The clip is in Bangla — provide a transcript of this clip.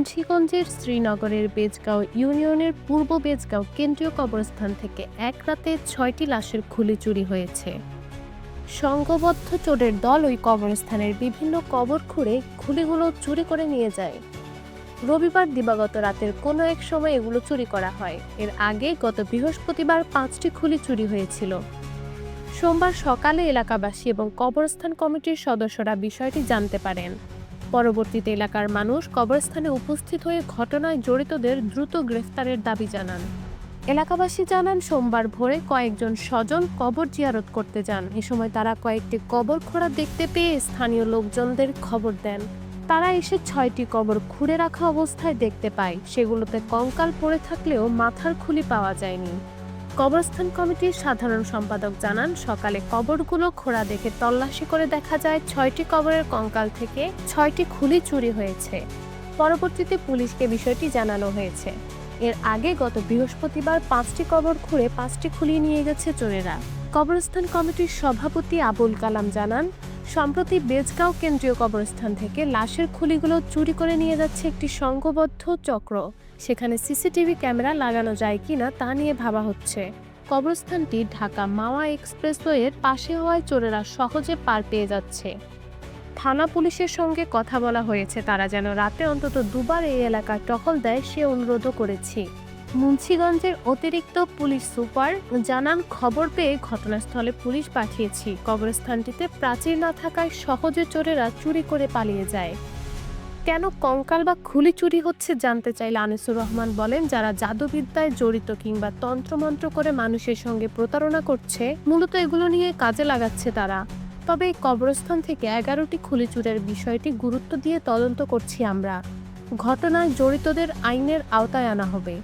মুন্সীগঞ্জের শ্রীনগরের বেজগাঁও ইউনিয়নের পূর্ব বেজগাঁও কেন্দ্রীয় কবরস্থান থেকে এক রাতে ছয়টি লাশের খুলি চুরি হয়েছে। সংঘবদ্ধ চোরের দল ওই কবরস্থানের বিভিন্ন কবর খুঁড়ে খুলিগুলো চুরি করে নিয়ে যায়। রবিবার দিবাগত রাতের কোনো এক সময় এগুলো চুরি করা হয়। এর আগে গত বৃহস্পতিবার পাঁচটি খুলি চুরি হয়েছিল। সোমবার সকালে এলাকাবাসী এবং কবরস্থান কমিটির সদস্যরা বিষয়টি জানতে পারেন। পরবর্তীতে এলাকার মানুষ কবরস্থানে উপস্থিত হয়ে ঘটনায় জড়িতদের দ্রুত গ্রেফতারের দাবি জানান। এলাকাবাসী জানান, সোমবার ভোরে কয়েকজন স্বজন কবর জিয়ারত করতে যান। এ সময় তারা কয়েকটি কবর খোঁড়া দেখতে পেয়ে স্থানীয় লোকজনদের খবর দেন। তারা এসে ছয়টি কবর খুঁড়ে রাখা অবস্থায় দেখতে পায়। সেগুলোতে কঙ্কাল পড়ে থাকলেও মাথার খুলি পাওয়া যায়নি। কবরস্থান কমিটির সাধারণ সম্পাদক জানান, সকালে কবরগুলো খোঁড়া দেখে তল্লাশি করে দেখা যায় ছয়টি কবরের কঙ্কাল থেকে ছয়টি খুলি চুরি হয়েছে। পরবর্তীতে পুলিশকে বিষয়টি জানানো হয়েছে। এর আগে গত বৃহস্পতিবার পাঁচটি কবর খুঁড়ে পাঁচটি খুলি নিয়ে গেছে চোরেরা। কবরস্থান কমিটির সভাপতি আবুল কালাম জানান সম্প্রতি বেজগাঁও কেন্দ্রীয় কবরস্থান থেকে লাশের খুলিগুলো চুরি করে নিয়ে যাচ্ছে একটি সংঘবদ্ধ চক্র। সেখানে সিসিটিভি ক্যামেরা লাগানো যায় কিনা তা নিয়ে ভাবা হচ্ছে। কবরস্থানটি ঢাকা মাওয়া এক্সপ্রেসওয়ের পাশে হওয়ায় চোরেরা সহজে পার পেয়ে যাচ্ছে। থানা পুলিশের সঙ্গে কথা বলা হয়েছে, তারা যেন রাতে অন্তত দুবার এই এলাকায় টহল দেয় সে অনুরোধও করেছি। মুন্সিগঞ্জের অতিরিক্ত পুলিশ সুপার জানান, খবর পেয়ে ঘটনাস্থলে পুলিশ পাঠিয়েছি। কবরস্থানটিতে প্রাচীর না থাকায় সহজে চোরেরা চুরি করে পালিয়ে যায়। কেন কঙ্কাল বা খুলি চুরি হচ্ছে জানতে চাইলে আনিসুর রহমান বলেন, যারা জাদুবিদ্যায় জড়িত কিংবা তন্ত্রমন্ত্র করে মানুষের সঙ্গে প্রতারণা করছে, মূলত এগুলো নিয়ে কাজে লাগাচ্ছে তারা। তবে এই কবরস্থান থেকে এগারোটি খুলি চুরের বিষয়টি গুরুত্ব দিয়ে তদন্ত করছি আমরা। ঘটনায় জড়িতদের আইনের আওতায় আনা হবে।